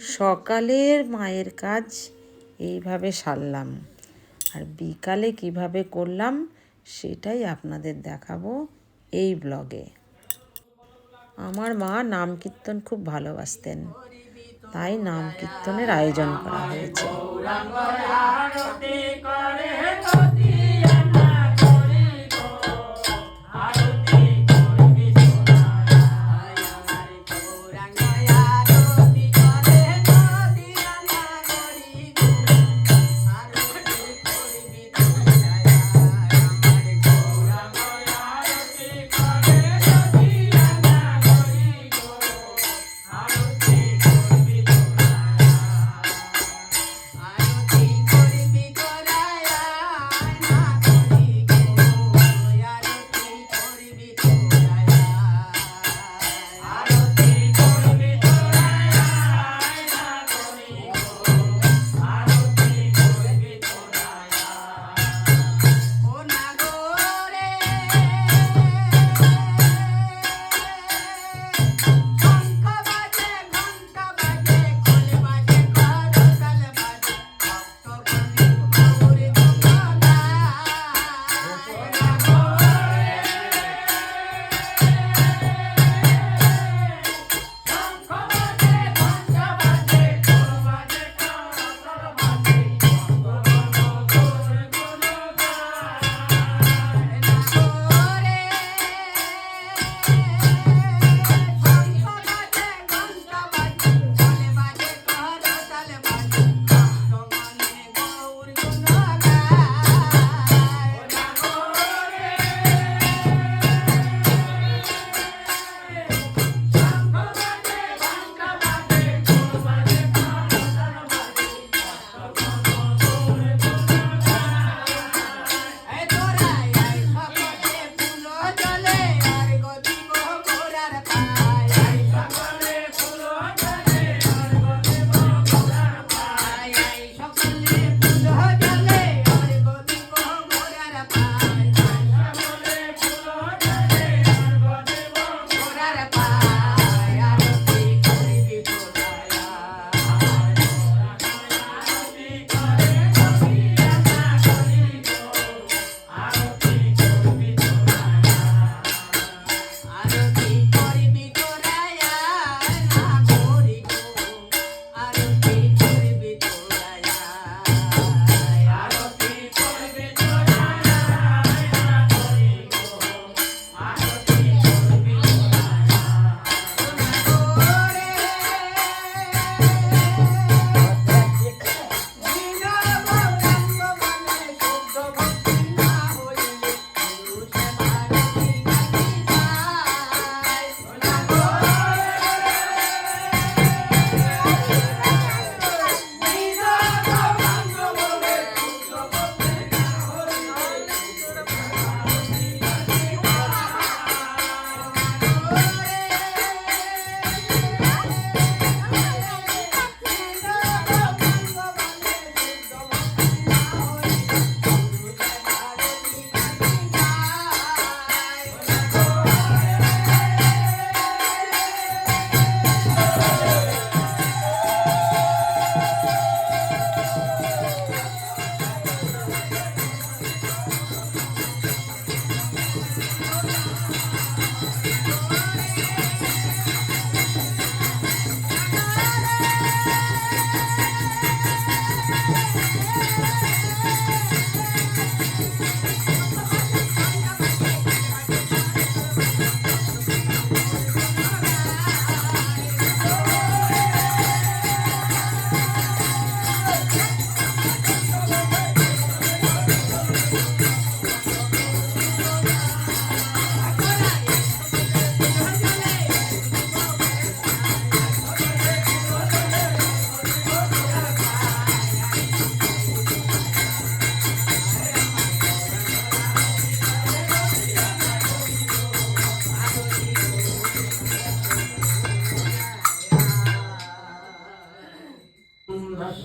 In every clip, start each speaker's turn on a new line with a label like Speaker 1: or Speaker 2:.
Speaker 1: সকালের মায়ের কাজ এইভাবে সারলাম। আর বিকালে কীভাবে করলাম সেটাই আপনাদের দেখাবো এই ব্লগে। আমার মা নাম কীর্তন খুব ভালোবাসতেন। তাই নাম কীর্তনের আয়োজন করা হয়েছে।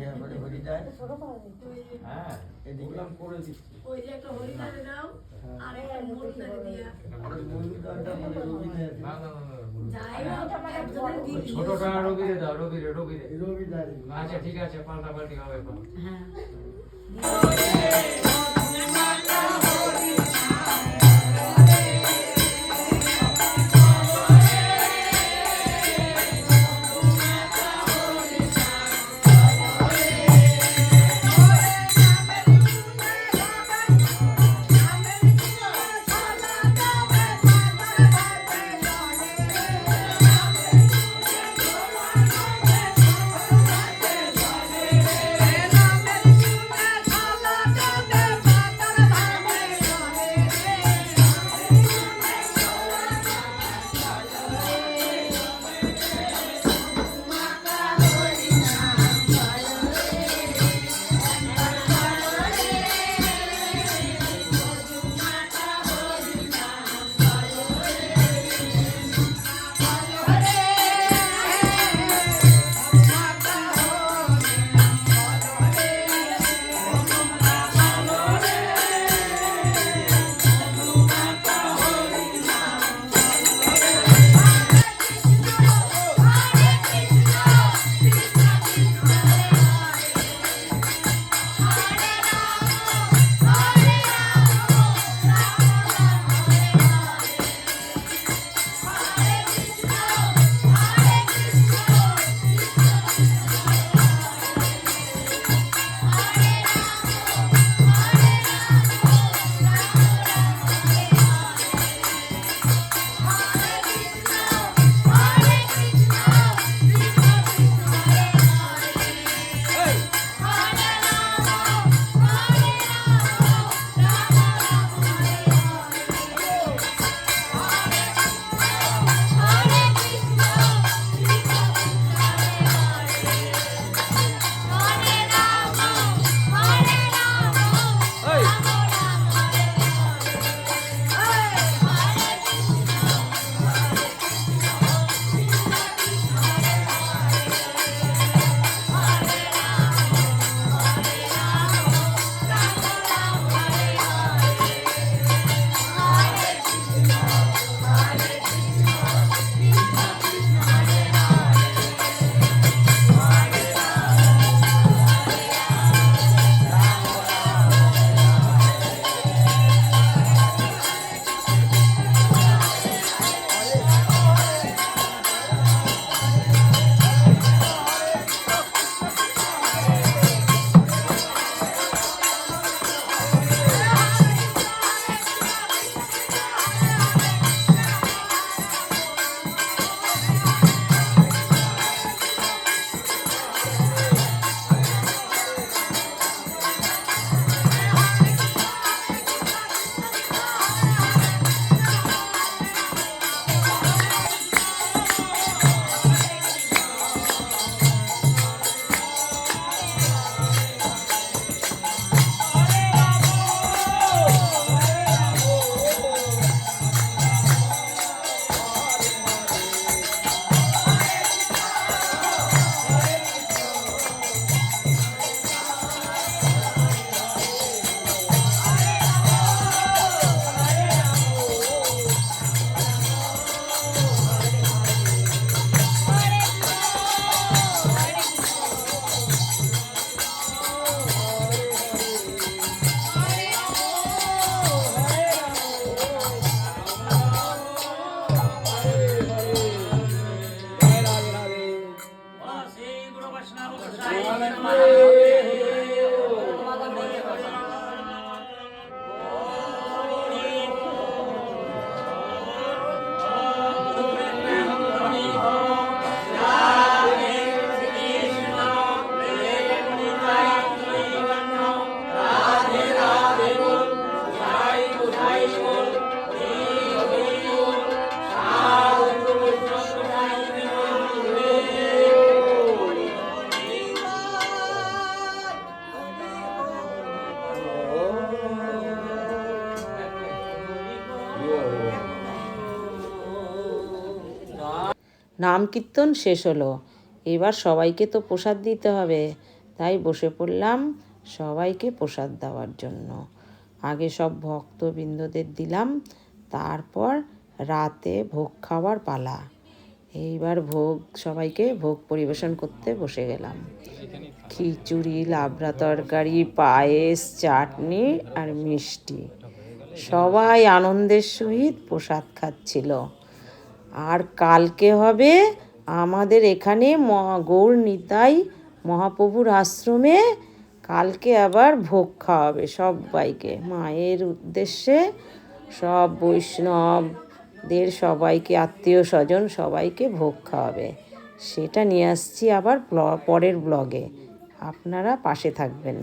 Speaker 2: এরপরে হ্যাঁ এদিকে। করে দিচ্ছি।
Speaker 1: ওই যে একটা হরিদ্বারে দাও আর একটা দিয়া।
Speaker 2: মানে রবিদের
Speaker 3: ছোটটা রবিরে দাও রবিরে রবিরে
Speaker 2: রবিদার
Speaker 3: আচ্ছা ঠিক আছে পাল্টা পাল্টি হবে এখন।
Speaker 1: হ্যাঁ।
Speaker 4: নাম কীর্তন শেষ হলো। এবার সবাইকে তো প্রসাদ দিতে হবে। তাই বসে পড়লাম সবাইকে প্রসাদ দেওয়ার জন্য। আগে সব ভক্তবৃন্দদের দিলাম, তারপর রাতে ভোগ খাওয়ার পালা। এইবার ভোগ, সবাইকে ভোগ পরিবেশন করতে বসে গেলাম। খিচুড়ি, লাবড়া তরকারি, পায়েস, চাটনি আর মিষ্টি। সবাই আনন্দের সহিত প্রসাদ খাচ্ছিল। আর কালকে হবে আমাদের এখানে গৌর নিতাই মহাপ্রভুর আশ্রমে। কালকে আবার ভোগ খাওয়াবে সবাইকে। মায়ের উদ্দেশ্যে সব বৈষ্ণবদের সবাইকে, আত্মীয় স্বজন সবাইকে ভোগ খাওয়াবে। সেটা নিয়ে আসছি আবার পরের ব্লগে। আপনারা পাশে থাকবেন।